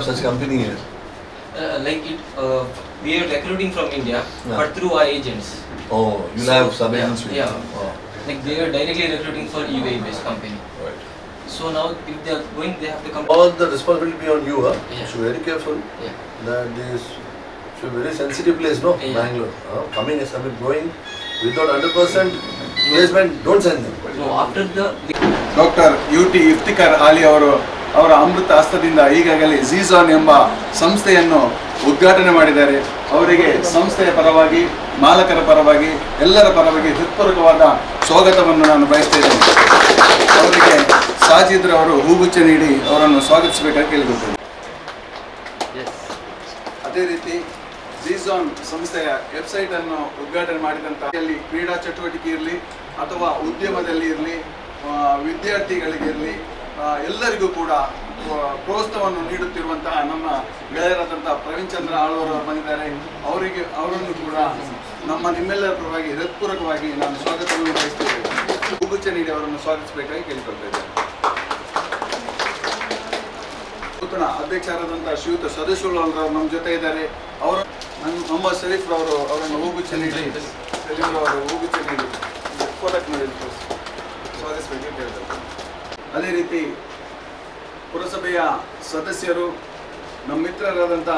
of such company here? Uh, like it, uh, we are recruiting from India, yeah. but through our agents. Oh, you so, have some agents yeah, yeah. Oh. Like they are directly recruiting for UAE based company. Right. So now if they are going, they have to come. All the responsibility on you, huh? Yeah. So very careful. Yeah. That this so very sensitive place, no? Yeah. Bangalore. Coming is coming, going without 100% placement, don't send them. So after the. Doctor U T Iftikhar Ali or. ಅವರ ಅಮೃತ ಹಸ್ತದಿಂದ ಈಗಾಗಲೇ ಝೀಝಾನ್ ಎಂಬ ಸಂಸ್ಥೆಯನ್ನು ಉದ್ಘಾಟನೆ ಮಾಡಿದ್ದಾರೆ. ಅವರಿಗೆ ಸಂಸ್ಥೆಯ ಪರವಾಗಿ ಮಾಲಕರ ಪರವಾಗಿ ಎಲ್ಲರ ಪರವಾಗಿ ಹೃತ್ಪೂರ್ವಕವಾದ ಸ್ವಾಗತವನ್ನು ನಾನು ಬಯಸ್ತೇನೆ ಅವರಿಗೆ ಸಾಜಿದ್ರ ಅವರು ಹೂಗುಚ್ಚ ನೀಡಿ ಅವರನ್ನು ಸ್ವಾಗತಿಸಬೇಕಾಗಿ ಕೇಳಿಕೊಳ್ತೇನೆ. ಅದೇ ರೀತಿ ಝೀಝಾನ್ ಸಂಸ್ಥೆಯ ವೆಬ್ಸೈಟ್ ಅನ್ನು ಉದ್ಘಾಟನೆ ಮಾಡಿದಂತ ಅಲ್ಲಿ ಕ್ರೀಡಾ ಚಟುವಟಿಕೆ ಇರಲಿ ಅಥವಾ ಉದ್ಯಮದಲ್ಲಿ ಇರಲಿ ವಿದ್ಯಾರ್ಥಿಗಳಿಗಿರಲಿ ಎಲ್ಲರಿಗೂ ಕೂಡ ಪ್ರೋತ್ಸಾಹವನ್ನು ನೀಡುತ್ತಿರುವಂತಹ ನಮ್ಮ ಗೆಳೆಯರಾದಂತಹ ಪ್ರವೀಣ್ ಚಂದ್ರ ಆಳ್ವರು ಬಂದಿದ್ದಾರೆ. ಅವರಿಗೆ, ಅವರನ್ನು ಕೂಡ ನಮ್ಮ ನಿಮ್ಮೆಲ್ಲರ ಪರವಾಗಿ ಹೃತ್ಪೂರ್ವಕವಾಗಿ ನಾನು ಸ್ವಾಗತವನ್ನು ಬಯಸ್ತೇನೆ ಹೂಗುಚ್ಚ ನೀಡಿ ಅವರನ್ನು ಸ್ವಾಗತಿಸಬೇಕಾಗಿ ಕೇಳಿಕೊಳ್ತಾ ನೂತನ ಅಧ್ಯಕ್ಷರಾದಂತಹ ಶ್ರೀಯುತ ಸದಸ್ಯರು ನಮ್ಮ ಜೊತೆ ಇದ್ದಾರೆ. ಅವರು ನಮ್ಮ ಶರೀಫ್ ಅವರು ಅವರನ್ನು ಹೂಗುಚ್ಚ ನೀಡಿ ಶರೀಫ್ ಅವರು ಹೂಗುಚ್ಚ ನೀಡಿ ಸ್ವಾಗತಿಸಬೇಕು ಅಂತ ಹೇಳ್ತಾರೆ. ಅದೇ ರೀತಿ ಪುರಸಭೆಯ ಸದಸ್ಯರು, ನಮ್ಮ ಮಿತ್ರರಾದಂಥ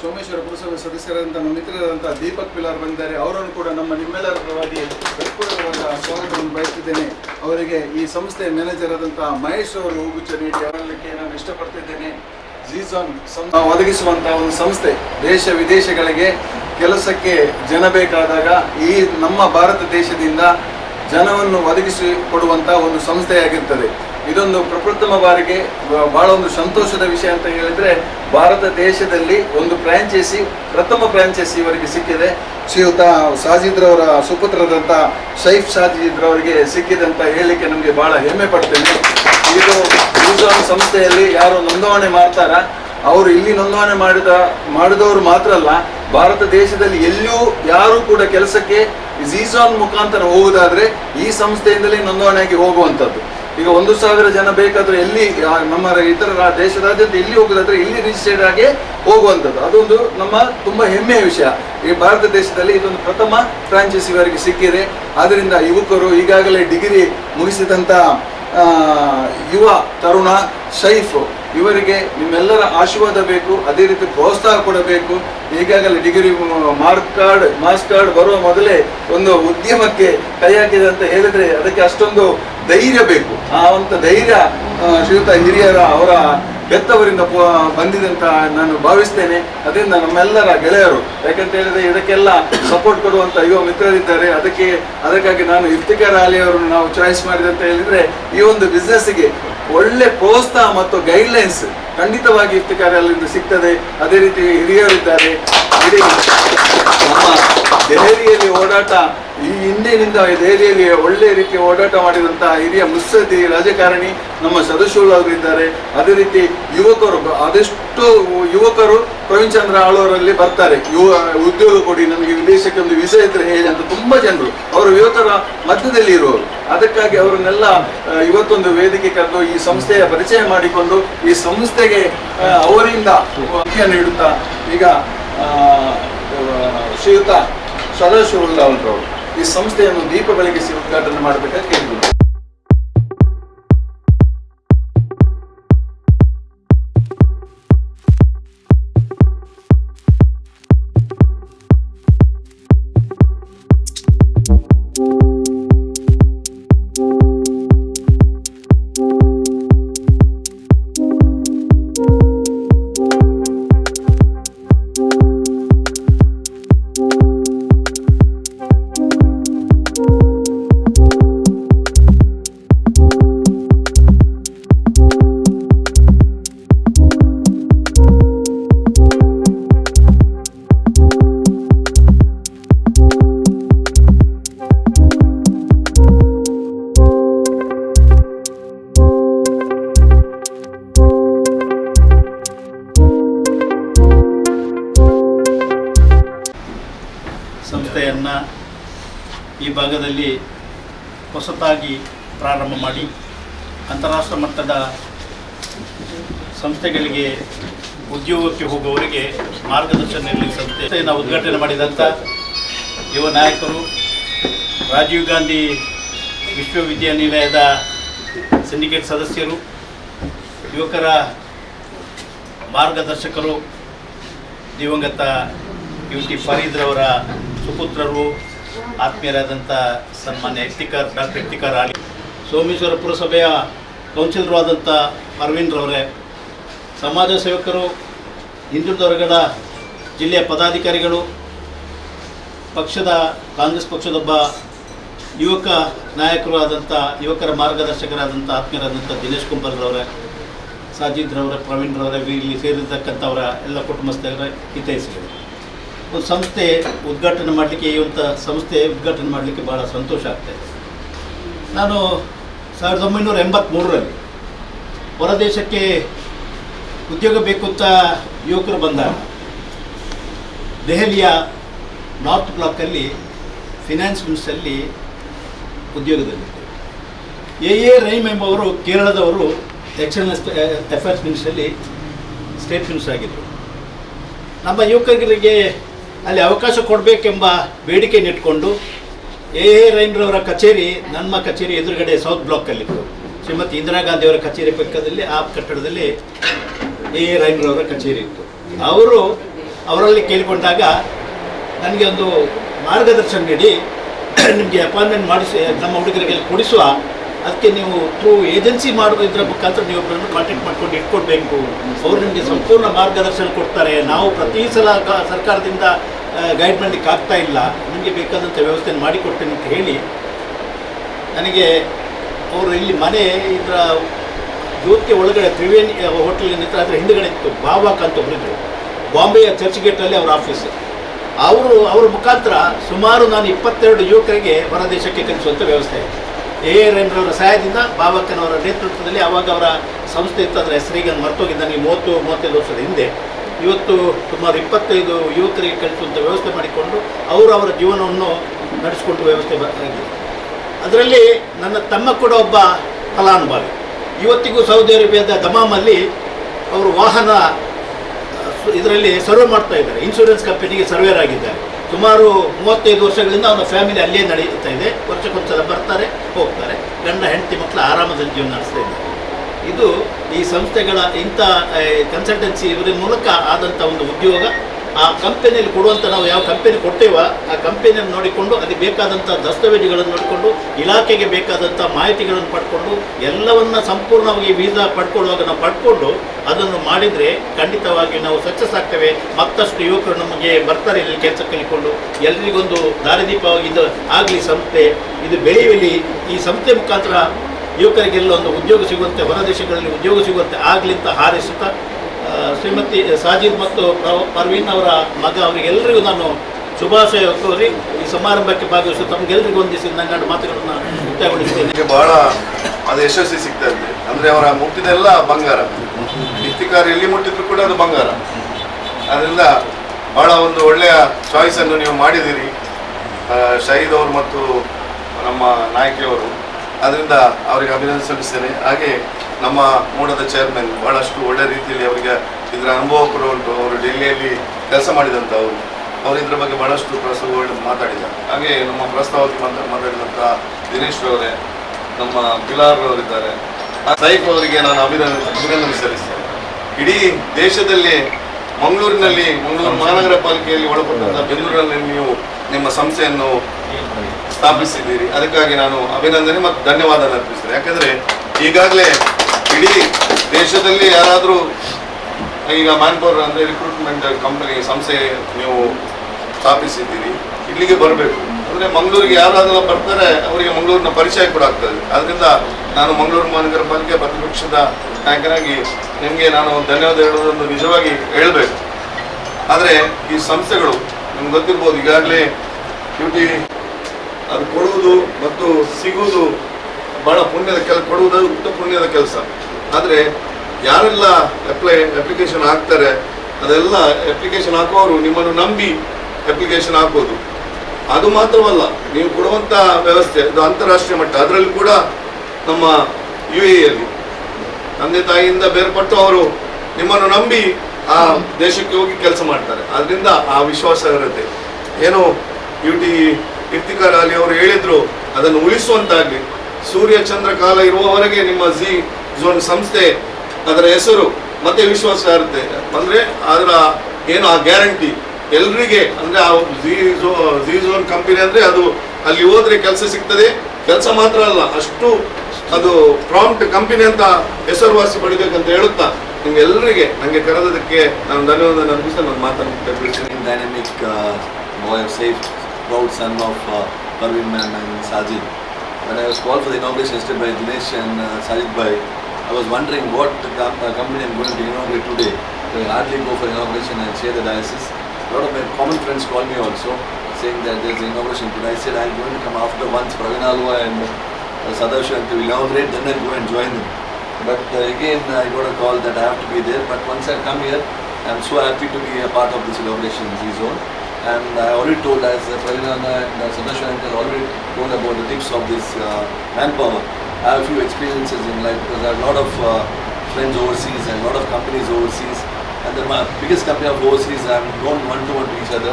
ಸೋಮೇಶ್ವರ ಪುರಸಭೆ ಸದಸ್ಯರಾದಂಥ ನಮ್ಮ ಮಿತ್ರರಾದಂಥ ದೀಪಕ್ ಪಿಲಾರ್ ಬಂದಿದ್ದಾರೆ. ಅವರನ್ನು ಕೂಡ ನಮ್ಮ ನಿಮ್ಮೆಲ್ಲರ ಪರವಾಗಿ ಹೃತ್ಪೂರ್ವಕವಾದ ಸ್ವಾಗತವನ್ನು ಬಯಸ್ತಿದ್ದೇನೆ. ಅವರಿಗೆ ಈ ಸಂಸ್ಥೆಯ ಮ್ಯಾನೇಜರ್ ಆದಂಥ ಮಹೇಶ್ ಅವರು ಹೂಗುಚ್ಚ ನೀಡಿ ಅವರಲ್ಲಿಕ್ಕೆ ನಾನು ಇಷ್ಟಪಡ್ತಿದ್ದೇನೆ. ಜೀಸನ್ ಒದಗಿಸುವಂತಹ ಒಂದು ಸಂಸ್ಥೆ ದೇಶ ವಿದೇಶಗಳಿಗೆ ಕೆಲಸಕ್ಕೆ ಜನ ಬೇಕಾದಾಗ ಈ ನಮ್ಮ ಭಾರತ ದೇಶದಿಂದ ಜನವನ್ನು ಒದಗಿಸಿ ಕೊಡುವಂತಹ ಒಂದು ಸಂಸ್ಥೆಯಾಗಿರ್ತದೆ. ಇದೊಂದು ಪ್ರಪ್ರಥಮ ಬಾರಿಗೆ ಬಹಳ ಒಂದು ಸಂತೋಷದ ವಿಷಯ ಅಂತ ಹೇಳಿದ್ರೆ ಭಾರತ ದೇಶದಲ್ಲಿ ಒಂದು ಫ್ರಾಂಚೈಸಿ, ಪ್ರಥಮ ಫ್ರಾಂಚೈಸಿ ಇವರಿಗೆ ಸಿಕ್ಕಿದೆ. ಶ್ರೀಯುತ ಸಾಜಿದ್ರವರ ಸುಪುತ್ರರಾದಂಥ ಸೈಫ್ ಸಾಜಿದ್ರವರಿಗೆ ಸಿಕ್ಕಿದೆ ಅಂತ ಹೇಳಲಿಕ್ಕೆ ನಮಗೆ ಬಹಳ ಹೆಮ್ಮೆ ಪಡ್ತೇನೆ. ಇದು ಯೂಸಾನ್ ಸಂಸ್ಥೆಯಲ್ಲಿ ಯಾರು ನೋಂದಣಿ ಮಾಡ್ತಾರ? ಅವರು ಇಲ್ಲಿ ನೋಂದಣಿ ಮಾಡಿದ, ಮಾಡಿದವರು ಮಾತ್ರ ಅಲ್ಲ, ಭಾರತ ದೇಶದಲ್ಲಿ ಎಲ್ಲೂ ಯಾರು ಕೂಡ ಕೆಲಸಕ್ಕೆ ಜೀಸಾನ್ ಮುಖಾಂತರ ಹೋಗುವುದಾದ್ರೆ ಈ ಸಂಸ್ಥೆಯಿಂದಲೇ ನೋಂದಣಿಯಾಗಿ ಹೋಗುವಂಥದ್ದು. ಈಗ ಒಂದು ಸಾವಿರ ಜನ ಬೇಕಾದ್ರೆ ಎಲ್ಲಿ ನಮ್ಮ ಇತರ ದೇಶದಾದ್ಯಂತ ಎಲ್ಲಿ ಹೋಗುದಾದ್ರೆ ಇಲ್ಲಿ ರಿಜಿಸ್ಟರ್ಡ್ ಆಗಿ ಹೋಗುವಂಥದ್ದು. ಅದೊಂದು ನಮ್ಮ ತುಂಬಾ ಹೆಮ್ಮೆಯ ವಿಷಯ. ಈ ಭಾರತ ದೇಶದಲ್ಲಿ ಇದೊಂದು ಪ್ರಥಮ ಫ್ರಾಂಚೈಸಿ ಇವರಿಗೆ ಸಿಕ್ಕಿದೆ. ಆದ್ದರಿಂದ ಯುವಕರು ಈಗಾಗಲೇ ಡಿಗ್ರಿ ಮುಗಿಸಿದಂತ ಆ, ಯುವ ತರುಣ ಶೈಫ್ ಇವರಿಗೆ ನಿಮ್ಮೆಲ್ಲರ ಆಶೀರ್ವಾದ ಬೇಕು, ಅದೇ ರೀತಿ ಪ್ರೋತ್ಸಾಹ ಕೊಡಬೇಕು ಈಗಾಗಲೇ ಡಿಗ್ರಿ ಮಾರ್ಕ್ ಕಾರ್ಡ್ ಮಾಸ್ಟ್ ಕಾರ್ಡ್ ಬರುವ ಮೊದಲೇ ಒಂದು ಉದ್ಯಮಕ್ಕೆ ಕೈ ಹಾಕಿದೆ ಅಂತ ಹೇಳಿದ್ರೆ ಅದಕ್ಕೆ ಅಷ್ಟೊಂದು ಧೈರ್ಯ ಬೇಕು. ಆ ಒಂದು ಧೈರ್ಯ ಶ್ರೀಯುತ ಹಿರಿಯರ ಅವರ ಬೆತ್ತವರಿಂದ ಬಂದಿದೆ ಅಂತ ನಾನು ಭಾವಿಸ್ತೇನೆ. ಅದರಿಂದ ನಮ್ಮೆಲ್ಲರ ಗೆಳೆಯರು, ಯಾಕಂತ ಹೇಳಿದ್ರೆ ಇದಕ್ಕೆಲ್ಲ ಸಪೋರ್ಟ್ ಕೊಡುವಂತ ಯುವ ಮಿತ್ರರಿದ್ದಾರೆ. ಅದಕ್ಕೆ, ಅದಕ್ಕಾಗಿ ನಾನು ಇಫ್ತಿಕಾರ್ ಅಲಿ ಅವರನ್ನು ನಾವು ಚಾಯ್ಸ್ ಮಾಡಿದೆ ಅಂತ ಹೇಳಿದ್ರೆ, ಈ ಒಂದು ಬಿಸ್ನೆಸ್ಗೆ ಒಳ್ಳೆ ಪ್ರೋತ್ಸಾಹ ಮತ್ತು ಗೈಡ್ಲೈನ್ಸ್ ಖಂಡಿತವಾಗಿ ಇಫ್ತಿಕಾರ್ ಅಲ್ಲಿಂದ ಸಿಗ್ತದೆ. ಅದೇ ರೀತಿ ಹಿರಿಯರಿದ್ದಾರೆ. ನಮ್ಮ ದೆಹಲಿಯಲ್ಲಿ ಓಡಾಟ, ಈ ಹಿಂದಿನಿಂದ ದೆಹಲಿಯಲ್ಲಿ ಒಳ್ಳೆ ರೀತಿ ಓಡಾಟ ಮಾಡಿದಂತಹ ಹಿರಿಯ ಮುಸ್ಸದಿ ರಾಜಕಾರಣಿ ನಮ್ಮ ಸದಸ್ಯರು ಅವರಿದ್ದಾರೆ ಅದೇ ರೀತಿ ಯುವಕರು ಆದಷ್ಟು ಯುವಕರು ಪ್ರವೀಣ್ ಚಂದ್ರ ಆಳ್ವರಲ್ಲಿ ಬರ್ತಾರೆ. ಯುವ, ಉದ್ಯೋಗ ಕೊಡಿ, ನಮಗೆ ವಿದೇಶಕ್ಕೆ ಒಂದು ವಿಷಯ ಇದ್ರೆ ಹೇಳಿ ಅಂತ ತುಂಬಾ ಜನರು. ಅವರು ಯುವಕರ ಮಧ್ಯದಲ್ಲಿ ಇರುವವರು. ಅದಕ್ಕಾಗಿ ಅವರನ್ನೆಲ್ಲ ಇವತ್ತೊಂದು ವೇದಿಕೆ ಕರೆದು ಈ ಸಂಸ್ಥೆಯ ಪರಿಚಯ ಮಾಡಿಕೊಂಡು ಈ ಸಂಸ್ಥೆಗೆ ಅವರಿಂದ ನೀಡುತ್ತಾ, ಈಗ ಶ್ರೀಯುತ ಸದಾಶಿವ ಈ ಸಂಸ್ಥೆಯನ್ನು ದೀಪ ಬೆಳಗಿಸಿ ಉದ್ಘಾಟನೆ ಮಾಡಬೇಕಾಗಿ ಕೇಳಿದ್ರು ಈ ಭಾಗದಲ್ಲಿ ಹೊಸತಾಗಿ ಪ್ರಾರಂಭ ಮಾಡಿ ಅಂತಾರಾಷ್ಟ್ರ ಮಟ್ಟದ ಸಂಸ್ಥೆಗಳಿಗೆ, ಉದ್ಯೋಗಕ್ಕೆ ಹೋಗುವವರಿಗೆ ಮಾರ್ಗದರ್ಶನ ಸಂಸ್ಥೆಯನ್ನು ಉದ್ಘಾಟನೆ ಮಾಡಿದಂಥ ಯುವ ನಾಯಕರು, ರಾಜೀವ್ ಗಾಂಧಿ ವಿಶ್ವವಿದ್ಯಾನಿಲಯದ ಸಿಂಡಿಕೇಟ್ ಸದಸ್ಯರು, ಯುವಕರ ಮಾರ್ಗದರ್ಶಕರು, ದಿವಂಗತ ಯು ಟಿ ಫರೀದ್ರವರ ಸುಪುತ್ರರು ಆತ್ಮೀಯರಾದಂಥ ಸನ್ಮಾನ್ಯ ಇಫ್ತಿಕಾರ್ ಡಾಕ್ಟರ್ ಇಫ್ತಿಕಾರ್ ಆಲಿ, ಸೋಮೇಶ್ವರ ಪುರಸಭೆಯ ಕೌನ್ಸಿಲರು ಆದಂಥ ಅರವಿಂದ್ರವರೇ ಸಮಾಜ ಸೇವಕರು, ಹಿಂದುಳಿದ ವರ್ಗದ ಜಿಲ್ಲೆಯ ಪದಾಧಿಕಾರಿಗಳು, ಪಕ್ಷದ ಕಾಂಗ್ರೆಸ್ ಪಕ್ಷದೊಬ್ಬ ಯುವಕ ನಾಯಕರು ಆದಂಥ ಯುವಕರ ಮಾರ್ಗದರ್ಶಕರಾದಂಥ ಆತ್ಮೀಯರಾದಂಥ ದಿನೇಶ್ ಕುಂಬರ್ರವರೇ ಸಾಜಿದ್ರವರ ಪ್ರವೀಣ್ರವರೇ ಇಲ್ಲಿ ಸೇರಿರ್ತಕ್ಕಂಥವರ ಎಲ್ಲ ಕುಟುಂಬಸ್ಥರ ಹಿತೈಷಿಗಳು. ಒಂದು ಸಂಸ್ಥೆ ಉದ್ಘಾಟನೆ ಮಾಡಲಿಕ್ಕೆ ಒಂದು ಸಂಸ್ಥೆ ಉದ್ಘಾಟನೆ ಮಾಡಲಿಕ್ಕೆ ಭಾಳ ಸಂತೋಷ ಆಗ್ತಾಯಿದೆ ನಾನು ಸಾವಿರದ ಒಂಬೈನೂರ ಎಂಬತ್ತ್ಮೂರರಲ್ಲಿ ಹೊರದೇಶಕ್ಕೆ ಉದ್ಯೋಗ ಬೇಕು ಅಂತ ಯುವಕರು ಬಂದಾಗ, ದೆಹಲಿಯ ನಾರ್ತ್ ಬ್ಲಾಕಲ್ಲಿ ಫಿನಾನ್ಸ್ ಮಿನಿಸ್ಟ್ರಲ್ಲಿ ಉದ್ಯೋಗದಲ್ಲಿದ್ದರು ಎ ಎ ರೈಮ್ ಎಂಬವರು ಕೇರಳದವರು ಎಕ್ಸ್ಟರ್ನಲ್ ಅಫೇರ್ಸ್ ಮಿನಿಸ್ಟ್ರಲ್ಲಿ ಸ್ಟೇಟ್ ಮಿನಿಸ್ಟರ್ ಆಗಿದ್ದರು. ನಮ್ಮ ಯುವಕರಿಗೆ ಅಲ್ಲಿ ಅವಕಾಶ ಕೊಡಬೇಕೆಂಬ ಬೇಡಿಕೆಯನ್ನು ಇಟ್ಕೊಂಡು ಎ ಎ ರೈನ್ರವರ ಕಚೇರಿ ನಮ್ಮ ಕಚೇರಿ ಎದುರುಗಡೆ ಸೌತ್ ಬ್ಲಾಕಲ್ಲಿತ್ತು ಶ್ರೀಮತಿ ಇಂದಿರಾ ಗಾಂಧಿಯವರ ಕಚೇರಿ ಪಕ್ಕದಲ್ಲಿ, ಆ ಕಟ್ಟಡದಲ್ಲಿ ಎ ಎ ರೈನ್ರವರ ಕಚೇರಿ ಇತ್ತು. ಅವರು ಅವರಲ್ಲಿ ಕೇಳಿಕೊಂಡಾಗ ನನಗೆ ಒಂದು ಮಾರ್ಗದರ್ಶನ ನೀಡಿ, ನಿಮಗೆ ಅಪಾಯಿಂಟ್ಮೆಂಟ್ ಮಾಡಿಸಿ, ನಮ್ಮ ಹುಡುಗರಿಗೆ ಕೊಡಿಸುವ ಅದಕ್ಕೆ ನೀವು ಥ್ರೂ ಏಜೆನ್ಸಿ ಮಾಡೋದ್ರ ಮುಖಾಂತರ ನೀವು ಒಬ್ಬರನ್ನು ಕಾಂಟ್ಯಾಕ್ಟ್ ಮಾಡ್ಕೊಂಡು ಇಟ್ಕೊಡ್ಬೇಕು. ಅವರು ನಿಮಗೆ ಸಂಪೂರ್ಣ ಮಾರ್ಗದರ್ಶನ ಕೊಡ್ತಾರೆ. ನಾವು ಪ್ರತಿ ಸಲ ಸರ್ಕಾರದಿಂದ ಗೈಡ್ ಮಾಡಲಿಕ್ಕೆ ಆಗ್ತಾ ಇಲ್ಲ. ನಿಮಗೆ ಬೇಕಾದಂಥ ವ್ಯವಸ್ಥೆಯನ್ನು ಮಾಡಿಕೊಡ್ತೇನೆ ಅಂತ ಹೇಳಿ, ನನಗೆ ಅವರು ಇಲ್ಲಿ ಮನೆ ಇದರ ಜ್ಯೋತಿ ಒಳಗಡೆ ತ್ರಿವೇಣಿ ಹೋಟೆಲ್ ಹತ್ರ, ಅದರ ಹಿಂದುಗಡೆ ಇತ್ತು. ಬಾಬಾಕ್ ಅಂತ ಒಬ್ಬರಿದ್ರು ಬಾಂಬೆಯ ಚರ್ಚ್ ಗೇಟಲ್ಲಿ ಅವರ ಆಫೀಸ್ ಅವರು, ಅವರ ಮುಖಾಂತರ ಸುಮಾರು ನಾನು ಇಪ್ಪತ್ತೆರಡು ಯುವಕರಿಗೆ ಹೊರದೇಶಕ್ಕೆ ಕಲಿಸುವಂಥ ವ್ಯವಸ್ಥೆ. ಇದೆ ಎ ಆರ್ ರೇಮ್ರವರ ಸಹಾಯದಿಂದ ಬಾಬಕ್ಕನವರ ನೇತೃತ್ವದಲ್ಲಿ ಆವಾಗ ಅವರ ಸಂಸ್ಥೆ ಇತ್ತು. ಅದರ ಹೆಸರಿಗೆ ಮರ್ತೋಗಿದ್ದ ನನಗೆ ಮೂವತ್ತು, ಮೂವತ್ತೈದು ವರ್ಷದ ಹಿಂದೆ. ಇವತ್ತು ಸುಮಾರು ಇಪ್ಪತ್ತೈದು ಯುವಕರಿಗೆ ಕಲಿಸುವಂಥ ವ್ಯವಸ್ಥೆ ಮಾಡಿಕೊಂಡು ಅವರು ಅವರ ಜೀವನವನ್ನು ನಡೆಸಿಕೊಂಡು ವ್ಯವಸ್ಥೆ ಬರ್ತಾ ಅದರಲ್ಲಿ ನನ್ನ ತಮ್ಮ ಕೂಡ ಒಬ್ಬ ಫಲಾನುಭವಿ. ಇವತ್ತಿಗೂ ಸೌದಿ ಅರೇಬಿಯಾದ ದಮಾಮಲ್ಲಿ ಅವರು ವಾಹನ ಇದರಲ್ಲಿ ಸರ್ವೆ ಮಾಡ್ತಾ ಇದ್ದಾರೆ. ಇನ್ಶೂರೆನ್ಸ್ ಕಂಪನಿಗೆ ಸರ್ವೇರ್ ಆಗಿದ್ದಾರೆ. ಸುಮಾರು ಮೂವತ್ತೈದು ವರ್ಷಗಳಿಂದ ಅವನ ಫ್ಯಾಮಿಲಿ ಅಲ್ಲೇ ನಡೆಯುತ್ತಾ ಇದೆ. ವರ್ಷಕ್ಕೊಂದ್ಸಲ ಬರ್ತಾರೆ, ಹೋಗ್ತಾರೆ. ಗಂಡ, ಹೆಂಡತಿ ಮಕ್ಕಳು ಆರಾಮದಲ್ಲಿ ಜೀವನ ನಡೆಸ್ತಾ ಇದ್ದಾರೆ. ಇದು ಈ ಸಂಸ್ಥೆಗಳ ಇಂಥ ಕನ್ಸಲ್ಟೆನ್ಸಿ ಇವರ ಮೂಲಕ ಆದಂಥ ಒಂದು ಉದ್ಯೋಗ. ಆ ಕಂಪನಿಯಲ್ಲಿ ಕೊಡುವಂಥ ನಾವು ಯಾವ ಕಂಪನಿ ಕೊಡ್ತೇವೋ ಆ ಕಂಪನಿಯನ್ನು ನೋಡಿಕೊಂಡು ಅದಕ್ಕೆ ಬೇಕಾದಂಥ ದಸ್ತಾವೇಜುಗಳನ್ನು ನೋಡಿಕೊಂಡು ಇಲಾಖೆಗೆ ಬೇಕಾದಂಥ ಮಾಹಿತಿಗಳನ್ನು ಪಡ್ಕೊಂಡು ಎಲ್ಲವನ್ನ ಸಂಪೂರ್ಣವಾಗಿ ವೀಸಾ ಪಡ್ಕೊಳ್ಳುವಾಗ ನಾವು ಪಡ್ಕೊಂಡು ಅದನ್ನು ಮಾಡಿದರೆ ಖಂಡಿತವಾಗಿ ನಾವು ಸಕ್ಸಸ್ ಆಗ್ತೇವೆ. ಮತ್ತಷ್ಟು ಯುವಕರು ನಮಗೆ ಬರ್ತಾರೆ ಇಲ್ಲಿ ಕೆಲಸ ಕಲಿಕೊಂಡು. ಎಲ್ರಿಗೊಂದು ದಾರಿದೀಪವಾಗಿ ಇದು ಆಗಲಿ ಸಂಸ್ಥೆ. ಇದು ಬೆಳೆಯಲಿ ಈ ಸಂಸ್ಥೆ ಮುಖಾಂತರ ಯುವಕರಿಗೆಲ್ಲ ಒಂದು ಉದ್ಯೋಗ ಸಿಗುವಂತೆ ಹೊರ ದೇಶಗಳಲ್ಲಿ ಉದ್ಯೋಗ ಸಿಗುವಂತೆ ಆಗಲಿ ಅಂತ ಹಾರೈಸುತ್ತಾ ಶ್ರೀಮತಿ ಸಾಜಿದ್ ಮತ್ತು ಪ್ರವ- ಪರ್ವೀನ್ ಅವರ ಮಗ ಅವರಿಗೆಲ್ಲರಿಗೂ ನಾನು ಶುಭಾಶಯ ಕೋರಿ ಈ ಸಮಾರಂಭಕ್ಕೆ ಭಾಗವಹಿಸಿ ತಮಗೆಲ್ಲರಿಗೂ ಒಂದಿಸಿ ನನ್ನ ಮಾತುಗಳನ್ನು ಮುಕ್ತಾಯಗೊಳಿಸ್ತೇನೆ. ನನಗೆ ಬಹಳ ಅದು ಯಶಸ್ವಿ ಸಿಗ್ತಾ ಇದೆ. ಅಂದ್ರೆ ಅವರ ಮುಟ್ಟಿದೆಲ್ಲ ಬಂಗಾರ. ಇಫ್ತಿಕಾರ್ ಎಲ್ಲಿ ಮುಟ್ಟಿದ್ರು ಕೂಡ ಅದು ಬಂಗಾರ. ಅದರಿಂದ ಬಹಳ ಒಂದು ಒಳ್ಳೆಯ ಚಾಯ್ಸ್ ಅನ್ನು ನೀವು ಮಾಡಿದ್ದೀರಿ. ಶಹೀದ್ ಅವರು ಮತ್ತು ನಮ್ಮ ನಾಯಕಿಯವರು. ಅದರಿಂದ ಅವರಿಗೆ ಅಭಿನಂದನೆ ಸಲ್ಲಿಸ್ತೇನೆ ಹಾಗೆ ನಮ್ಮ ಮೂಡದ ಚೇರ್ಮನ್ ಬಹಳಷ್ಟು ಒಳ್ಳೆ ರೀತಿಯಲ್ಲಿ ಅವರಿಗೆ ಇದರ ಅನುಭವ ಕೂಡ ಉಂಟು ಅವರು ಡೆಲ್ಲಿಯಲ್ಲಿ ಕೆಲಸ ಮಾಡಿದಂಥವರು ಅವರು. ಇದ್ರ ಬಗ್ಗೆ ಬಹಳಷ್ಟು ಪ್ರಸ್ತಾವಗಳು ಮಾತಾಡಿದ್ದಾರೆ. ಹಾಗೆ ನಮ್ಮ ಪ್ರಸ್ತಾವಕ್ಕೆ ಮಾತಾ ಮಾತಾಡಿದಂಥ ದಿನೇಶ್ ಅವರೇ ನಮ್ಮ ಅವರಿದ್ದಾರೆ ಆ ಸೈಫ್ ಅವರಿಗೆ ನಾನು ಅಭಿನಂದ, ಅಭಿನಂದನೆ ಸಲ್ಲಿಸ್ತೇನೆ. ಇಡೀ ದೇಶದಲ್ಲಿ ಮಂಗಳೂರಿನಲ್ಲಿ, ಮಂಗಳೂರು ಮಹಾನಗರ ಪಾಲಿಕೆಯಲ್ಲಿ ಒಳಪಟ್ಟಂಥ ಬೆಂಗಳೂರಲ್ಲಿ ನೀವು ನಿಮ್ಮ ಸಂಸ್ಥೆಯನ್ನು ಸ್ಥಾಪಿಸಿದ್ದೀರಿ. ಅದಕ್ಕಾಗಿ ನಾನು ಅಭಿನಂದನೆ ಮತ್ತು ಧನ್ಯವಾದ ಅರ್ಪಿಸ್ತೇನೆ. ಯಾಕಂದರೆ ಈಗಾಗಲೇ ಇಡೀ ದೇಶದಲ್ಲಿ ಯಾರಾದರೂ, ಈಗ ಮ್ಯಾನ್ ಪವರ್ ಅಂದರೆ ರಿಕ್ರೂಟ್ಮೆಂಟ್ ಕಂಪನಿ ಸಂಸ್ಥೆ ನೀವು ಸ್ಥಾಪಿಸಿದ್ದೀರಿ, ಇಲ್ಲಿಗೆ ಬರಬೇಕು. ಅಂದರೆ ಮಂಗಳೂರಿಗೆ ಯಾರಾದರೂ ಬರ್ತಾರೆ, ಅವರಿಗೆ ಮಂಗಳೂರಿನ ಪರಿಚಯ ಕೂಡ ಆಗ್ತದೆ. ಆದ್ದರಿಂದ ನಾನು ಮಂಗಳೂರು ಮಹಾನಗರ ಪಾಲಿಕೆ ಪ್ರತಿಪಕ್ಷದ ನಾಯಕನಾಗಿ ನಿಮಗೆ ನಾನು ಧನ್ಯವಾದ ಹೇಳೋದನ್ನು ನಿಜವಾಗಿ ಹೇಳಬೇಕು. ಆದರೆ ಈ ಸಂಸ್ಥೆಗಳು, ನಿಮ್ಗೆ ಗೊತ್ತಿರ್ಬೋದು, ಈಗಾಗಲೇ ಡ್ಯೂಟಿ ಅದು ಕೊಡುವುದು ಮತ್ತು ಸಿಗುವುದು ಭಾಳ ಪುಣ್ಯದ ಕೆಲಸ ಕೊಡುವುದು ಉತ್ತಮ ಪುಣ್ಯದ ಕೆಲಸ. ಆದರೆ ಯಾರೆಲ್ಲ ಅಪ್ಲೈ ಅಪ್ಲಿಕೇಶನ್ ಹಾಕ್ತಾರೆ, ಅದೆಲ್ಲ ಅಪ್ಲಿಕೇಶನ್ ಹಾಕುವವರು ನಿಮ್ಮನ್ನು ನಂಬಿ ಅಪ್ಲಿಕೇಶನ್ ಹಾಕೋದು ಅದು ಮಾತ್ರವಲ್ಲ, ನೀವು ಕೊಡುವಂಥ ವ್ಯವಸ್ಥೆ ಇದು ಅಂತಾರಾಷ್ಟ್ರೀಯ ಮಟ್ಟ, ಅದರಲ್ಲಿ ಕೂಡ ನಮ್ಮ ಯು ಎಲ್ಲಿ ತಂದೆ ತಾಯಿಯಿಂದ ಬೇರ್ಪಟ್ಟು ಅವರು ನಿಮ್ಮನ್ನು ನಂಬಿ ಆ ದೇಶಕ್ಕೆ ಹೋಗಿ ಕೆಲಸ ಮಾಡ್ತಾರೆ. ಅದರಿಂದ ಆ ವಿಶ್ವಾಸ ಇರುತ್ತೆ. ಏನು ಯು ಟಿ ಇಫ್ತಿಕಾರ್ ಅಲಿ ಅವರು ಹೇಳಿದ್ರು, ಅದನ್ನು ಉಳಿಸುವಂತಾಗಿ ಸೂರ್ಯ ಚಂದ್ರ ಕಾಲ ಇರುವವರೆಗೆ ನಿಮ್ಮ ಜಿ ಝೋನ್ ಸಂಸ್ಥೆ ಅದರ ಹೆಸರು ಮತ್ತೆ ವಿಶ್ವಾಸ ಇರುತ್ತೆ ಅಂದ್ರೆ ಅದರ ಏನು ಆ ಗ್ಯಾರಂಟಿ ಎಲ್ರಿಗೆ ಅಂದರೆ ಆ ಜಿ ಝೋ ಕಂಪನಿ ಅಂದರೆ ಅದು ಅಲ್ಲಿ ಹೋದರೆ ಕೆಲಸ ಸಿಗ್ತದೆ. ಕೆಲಸ ಮಾತ್ರ ಅಲ್ಲ, ಅಷ್ಟು ಅದು ಪ್ರಾಂಪ್ಟ್ ಕಂಪನಿ ಅಂತ ಹೆಸರುವಾಸಿ ಪಡಿಬೇಕಂತ ಹೇಳುತ್ತಾ ನಿಮ್ಗೆಲ್ಲರಿಗೆ ನನಗೆ ಕರೆದಕ್ಕೆ ನಾನು ಧನ್ಯವಾದ ಅರ್ಪಿಸ್ತಾ ನಾನು ಮಾತನಾಡ್ತೇನೆ ಸಾಜಿತ್ ಬಾಯ್ ಸೇಫ್ called for the inauguration yesterday by I was wondering what com- uh, company I'm going to inaugurate today. I hardly go for inauguration and share the diocese. A lot of my common friends called me also, saying that there's an inauguration today. I said I'm going to come after once Alva and uh, will inaugurate, then I'll go and join them. But uh, again, I got a call that I have to be there. But once I come here, I'm so happy to be a part of this inauguration zone. And I already told, as uh, Pravinana and uh, Sadashiv already told about the tips of this uh, manpower. I have a few experiences in life because I have a lot of uh, friends overseas and a lot of companies overseas. And the my biggest company of overseas, I'm known one to one to each other.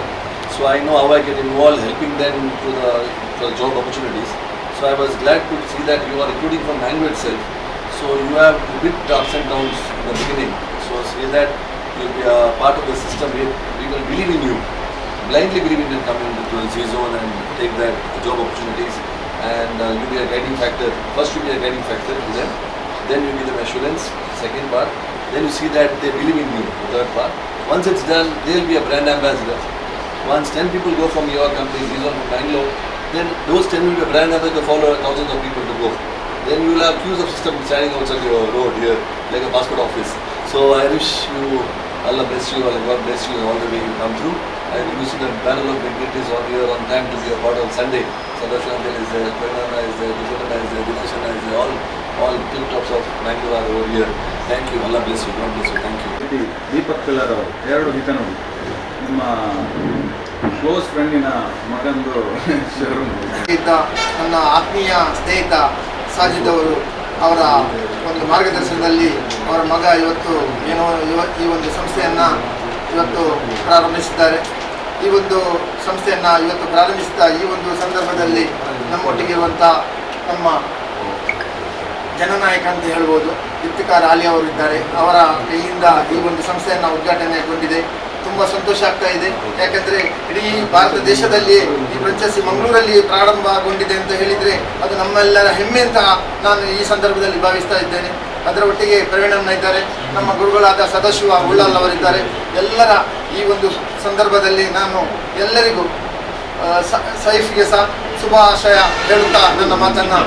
So I know how I get involved, helping them to the, to the job opportunities. So I was glad to see that you are recruiting from Mango itself. So you have a bit ups and downs in the beginning. So say that you'll be a part of the system. We, we will believe in you, blindly believe in you coming into the Z zone and take that job opportunities. Uh, you'll be a guiding factor. First, you'll be a guiding factor to them. Then you give them assurance. Second part. Then you see that they believe in you. The third part. Once it's done, they'll be a brand ambassador. Once 10 people go from your company, Z zone from Bangalore, then those 10 will be a brand ambassador, to follow thousands of people to go. Then you will have queues of system standing outside your road here, like a passport office. So I wish you, Allah bless you, Allah God bless you all the way you come through. And you see the panel of dignitaries on here on time to be a part of Sunday. Sadashantel is there, Pranana is there, Diputana is there, Dinashana is there, all, all two tops of Mangalore are over here. Thank you, Allah bless you, God bless you, thank you. Deepak pillar ಅವರು ಎರಡು ಹಿತನುಡಿ ನಿಮ್ಮ close ಫ್ರೆಂಡಿನ ಮಗಂದು showroom ನನ್ನ ಆತ್ಮೀಯ ಸ್ನೇಹಿತ ಸಾಜಿದ್ ಅವರು ಅವರ ಒಂದು ಮಾರ್ಗದರ್ಶನದಲ್ಲಿ ಅವರ ಮಗ ಇವತ್ತು ಏನೋ ಈ ಒಂದು ಸಂಸ್ಥೆಯನ್ನು ಇವತ್ತು ಪ್ರಾರಂಭಿಸಿದ್ದಾರೆ ಈ ಒಂದು ಸಂಸ್ಥೆಯನ್ನು ಇವತ್ತು ಪ್ರಾರಂಭಿಸಿದ ಈ ಒಂದು ಸಂದರ್ಭದಲ್ಲಿ ನಮ್ಮೊಟ್ಟಿಗೆ ಇರುವಂಥ ನಮ್ಮ ಜನನಾಯಕ ಅಂತ ಹೇಳ್ಬೋದು ಇಫ್ತಿಕಾರ್ ಆಲಿ ಅವರು ಇದ್ದಾರೆ. ಅವರ ಕೈಯಿಂದ ಈ ಒಂದು ಸಂಸ್ಥೆಯನ್ನು ಉದ್ಘಾಟನೆಗೊಂಡಿದೆ ತುಂಬ ಸಂತೋಷ ಆಗ್ತಾ ಇದೆ. ಯಾಕಂದ್ರೆ ಇಡೀ ಭಾರತ ದೇಶದಲ್ಲಿ ಈ ಪ್ರಂಚಸಿ ಮಂಗಳೂರಲ್ಲಿ ಪ್ರಾರಂಭಗೊಂಡಿದೆ ಅಂತ ಹೇಳಿದರೆ ಅದು ನಮ್ಮೆಲ್ಲರ ಹೆಮ್ಮೆ ಅಂತ ನಾನು ಈ ಸಂದರ್ಭದಲ್ಲಿ ಭಾವಿಸ್ತಾ ಇದ್ದೇನೆ. ಅದರ ಒಟ್ಟಿಗೆ ಪ್ರವೀಣಣ್ಣ ಇದ್ದಾರೆ. ನಮ್ಮ ಗುರುಗಳಾದ ಸದಾಶಿವ ಉಳ್ಳಲ್ ಅವರಿದ್ದಾರೆ. ಎಲ್ಲರ ಈ ಒಂದು ಸಂದರ್ಭದಲ್ಲಿ ನಾನು ಎಲ್ಲರಿಗೂ ಸೈಫ್ಗೆ ಸಹ ಶುಭಾಶಯ ಹೇಳುತ್ತಾ ನನ್ನ ಮಾತನ್ನು